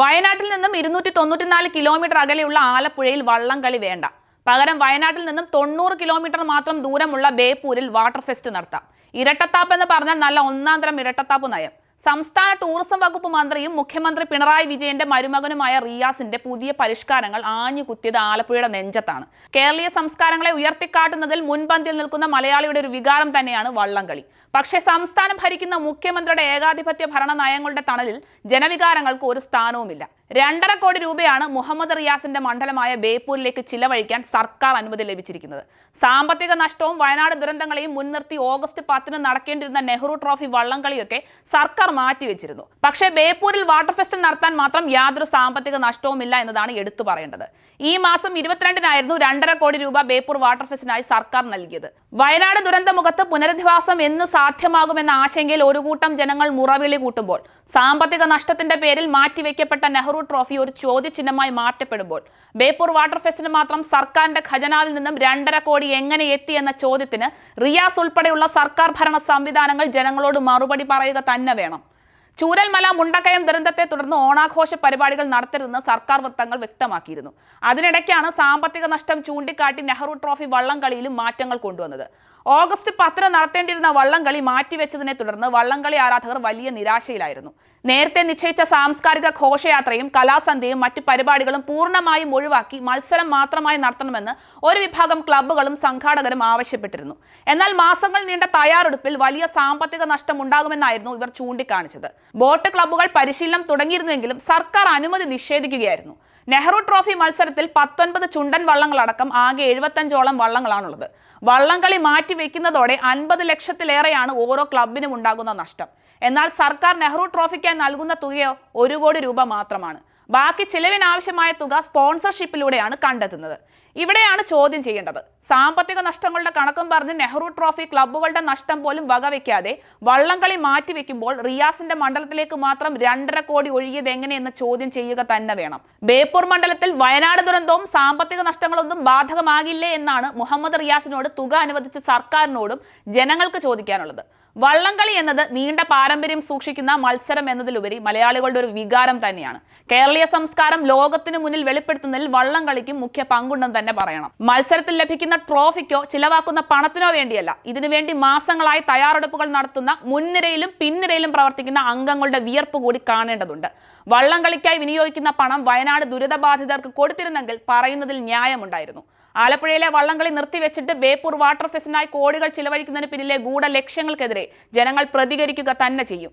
വയനാട്ടിൽ നിന്നും ഇരുന്നൂറ്റി തൊണ്ണൂറ്റിനാല് കിലോമീറ്റർ അകലെയുള്ള ആലപ്പുഴയിൽ വള്ളംകളി വേണ്ട. പകരം വയനാട്ടിൽ നിന്നും തൊണ്ണൂറ് കിലോമീറ്റർ മാത്രം ദൂരമുള്ള ബേപ്പൂരിൽ വാട്ടർ ഫെസ്റ്റ് നടത്താം. ഇരട്ടത്താപ്പ് എന്ന് പറഞ്ഞാൽ നല്ല ഒന്നാം തരം ഇരട്ടത്താപ്പ് നയം. സംസ്ഥാന ടൂറിസം വകുപ്പ് മന്ത്രിയും മുഖ്യമന്ത്രി പിണറായി വിജയന്റെ മരുമകനുമായ റിയാസിന്റെ പുതിയ പരിഷ്കാരങ്ങൾ ആഞ്ഞു കുത്തിയത് ആലപ്പുഴയുടെ നെഞ്ചത്താണ്. കേരളീയ സംസ്കാരങ്ങളെ ഉയർത്തിക്കാട്ടുന്നതിൽ മുൻപന്തിയിൽ നിൽക്കുന്ന മലയാളിയുടെ ഒരു വികാരം തന്നെയാണ് വള്ളംകളി. പക്ഷേ സംസ്ഥാനം ഭരിക്കുന്ന മുഖ്യമന്ത്രിയുടെ ഏകാധിപത്യ ഭരണ നയങ്ങളുടെ തണലിൽ ജനവികാരങ്ങൾക്ക് ഒരു സ്ഥാനവുമില്ല. രണ്ടര കോടി രൂപയാണ് മുഹമ്മദ് റിയാസിന്റെ മണ്ഡലമായ ബേപ്പൂരിലേക്ക് ചിലവഴിക്കാൻ സർക്കാർ അനുമതി ലഭിച്ചിരിക്കുന്നത്. സാമ്പത്തിക നഷ്ടവും വയനാട് ദുരന്തങ്ങളെയും മുൻനിർത്തി ഓഗസ്റ്റ് പത്തിന് നടക്കേണ്ടിരുന്ന നെഹ്റു ട്രോഫി വള്ളംകളിയൊക്കെ സർക്കാർ മാറ്റിവെച്ചിരുന്നു. പക്ഷേ ബേപ്പൂരിൽ വാട്ടർ ഫെസ്റ്റ് നടത്താൻ മാത്രം യാതൊരു സാമ്പത്തിക നഷ്ടവുമില്ല എന്നതാണ് എടുത്തു പറയേണ്ടത്. ഈ മാസം ഇരുപത്തിരണ്ടിനായിരുന്നു രണ്ടര കോടി രൂപ ബേപ്പൂർ വാട്ടർ ഫെസ്റ്റിനായി സർക്കാർ നൽകിയത്. വയനാട് ദുരന്തമുഖത്ത് പുനരധിവാസം എന്ന് സാധ്യമാകുമെന്ന ആശങ്കയിൽ ഒരു കൂട്ടം ജനങ്ങൾ മുറവിളി കൂട്ടുമ്പോൾ സാമ്പത്തിക നഷ്ടത്തിന്റെ പേരിൽ മാറ്റിവെക്കപ്പെട്ട നെഹ്റു ട്രോഫി ഒരു ചോദ്യചിഹ്നമായി മാറ്റപ്പെടുമ്പോൾ ബേപ്പൂർ വാട്ടർ ഫെസ്റ്റിന് മാത്രം സർക്കാരിന്റെ ഖജനാവിൽ നിന്നും രണ്ടര കോടി എങ്ങനെ എത്തി എന്ന ചോദ്യത്തിന് റിയാസ് ഉൾപ്പെടെയുള്ള സർക്കാർ ഭരണ സംവിധാനങ്ങൾ ജനങ്ങളോട് മറുപടി പറയുക തന്നെ വേണം. ചൂരൽമല മുണ്ടക്കയം ദുരന്തത്തെ തുടർന്ന് ഓണാഘോഷ പരിപാടികൾ നടത്തരുതെന്ന് സർക്കാർ വൃത്തങ്ങൾ വ്യക്തമാക്കിയിരുന്നു. അതിനിടയ്ക്കാണ് സാമ്പത്തിക നഷ്ടം ചൂണ്ടിക്കാട്ടി നെഹ്റു ട്രോഫി വള്ളംകളിയിലും മാറ്റങ്ങൾ കൊണ്ടുവന്നത്. ഓഗസ്റ്റ് പത്തിന് നടത്തേണ്ടിയിരുന്ന വള്ളംകളി മാറ്റിവെച്ചതിനെ തുടർന്ന് വള്ളംകളി ആരാധകർ വലിയ നിരാശയിലായിരുന്നു. നേരത്തെ നിശ്ചയിച്ച സാംസ്കാരിക ഘോഷയാത്രയും കലാസന്ധ്യയും മറ്റ് പരിപാടികളും പൂർണമായും ഒഴിവാക്കി മത്സരം മാത്രമായി നടത്തണമെന്ന് ഒരു വിഭാഗം ക്ലബ്ബുകളും സംഘാടകരും ആവശ്യപ്പെട്ടിരുന്നു. എന്നാൽ മാസങ്ങൾ നീണ്ട തയ്യാറെടുപ്പിൽ വലിയ സാമ്പത്തിക നഷ്ടം ഉണ്ടാകുമെന്നായിരുന്നു ഇവർ ചൂണ്ടിക്കാണിച്ചത്. ബോട്ട് ക്ലബ്ബുകൾ പരിശീലനം തുടങ്ങിയിരുന്നുവെങ്കിലും സർക്കാർ അനുമതി നിഷേധിക്കുകയായിരുന്നു. നെഹ്റു ട്രോഫി മത്സരത്തിൽ പത്തൊൻപത് ചുണ്ടൻ വള്ളങ്ങളടക്കം ആകെ എഴുപത്തഞ്ചോളം വള്ളങ്ങളാണുള്ളത്. വള്ളംകളി മാറ്റിവെക്കുന്നതോടെ അൻപത് ലക്ഷത്തിലേറെയാണ് ഓരോ ക്ലബിനും ഉണ്ടാകുന്ന നഷ്ടം. എന്നാൽ സർക്കാർ നെഹ്റു ട്രോഫിക്കായി നൽകുന്ന തുകയോ ഒരു കോടി രൂപ മാത്രമാണ്. ബാക്കി ചിലവിനാവശ്യമായ തുക സ്പോൺസർഷിപ്പിലൂടെയാണ് കണ്ടെത്തുന്നത്. ഇവിടെയാണ് ചോദ്യം ചെയ്യേണ്ടത്. സാമ്പത്തിക നഷ്ടങ്ങളുടെ കണക്കും പറഞ്ഞ് നെഹ്റു ട്രോഫി ക്ലബ്ബുകളുടെ നഷ്ടം പോലും വകവെക്കാതെ വള്ളംകളി മാറ്റിവെക്കുമ്പോൾ റിയാസിന്റെ മണ്ഡലത്തിലേക്ക് മാത്രം രണ്ടര കോടി ഒഴുകിയത് എങ്ങനെയെന്ന് ചോദ്യം ചെയ്യുക തന്നെ വേണം. ബേപ്പൂർ മണ്ഡലത്തിൽ വയനാട് ദുരന്തവും സാമ്പത്തിക നഷ്ടങ്ങളൊന്നും ബാധകമാകില്ലേ എന്നാണ് മുഹമ്മദ് റിയാസിനോട് തുക അനുവദിച്ച സർക്കാരിനോടും ജനങ്ങൾക്ക് ചോദിക്കാനുള്ളത്. വള്ളംകളി എന്നത് നീണ്ട പാരമ്പര്യം സൂക്ഷിക്കുന്ന മത്സരം എന്നതിലുപരി മലയാളികളുടെ ഒരു വികാരം തന്നെയാണ്. കേരളീയ സംസ്കാരം ലോകത്തിനു മുന്നിൽ വെളിപ്പെടുത്തുന്നതിൽ വള്ളംകളിക്കും മുഖ്യ പങ്കുണ്ടെന്ന് തന്നെ പറയണം. മത്സരത്തിൽ ലഭിക്കുന്ന ട്രോഫിക്കോ ചിലവാക്കുന്ന പണത്തിനോ വേണ്ടിയല്ല. ഇതിനുവേണ്ടി മാസങ്ങളായി തയ്യാറെടുപ്പുകൾ നടത്തുന്ന മുൻനിരയിലും പിൻനിരയിലും പ്രവർത്തിക്കുന്ന അംഗങ്ങളുടെ വിയർപ്പ് കൂടി കാണേണ്ടതുണ്ട്. വള്ളംകളിക്കായി വിനിയോഗിക്കുന്ന പണം വയനാട് ദുരിതബാധിതർക്ക് കൊടുത്തിരുന്നെങ്കിൽ പറയുന്നതിൽ ന്യായമുണ്ടായിരുന്നു. ആലപ്പുഴയിലെ വള്ളംകളി നിർത്തിവെച്ചിട്ട് ബേപ്പൂർ വാട്ടർ ഫെസ്റ്റിനായി കോടികൾ ചിലവഴിക്കുന്നതിന് പിന്നിലെ ഗൂഢ ലക്ഷ്യങ്ങൾക്കെതിരെ ജനങ്ങൾ പ്രതികരിക്കുക തന്നെ ചെയ്യും.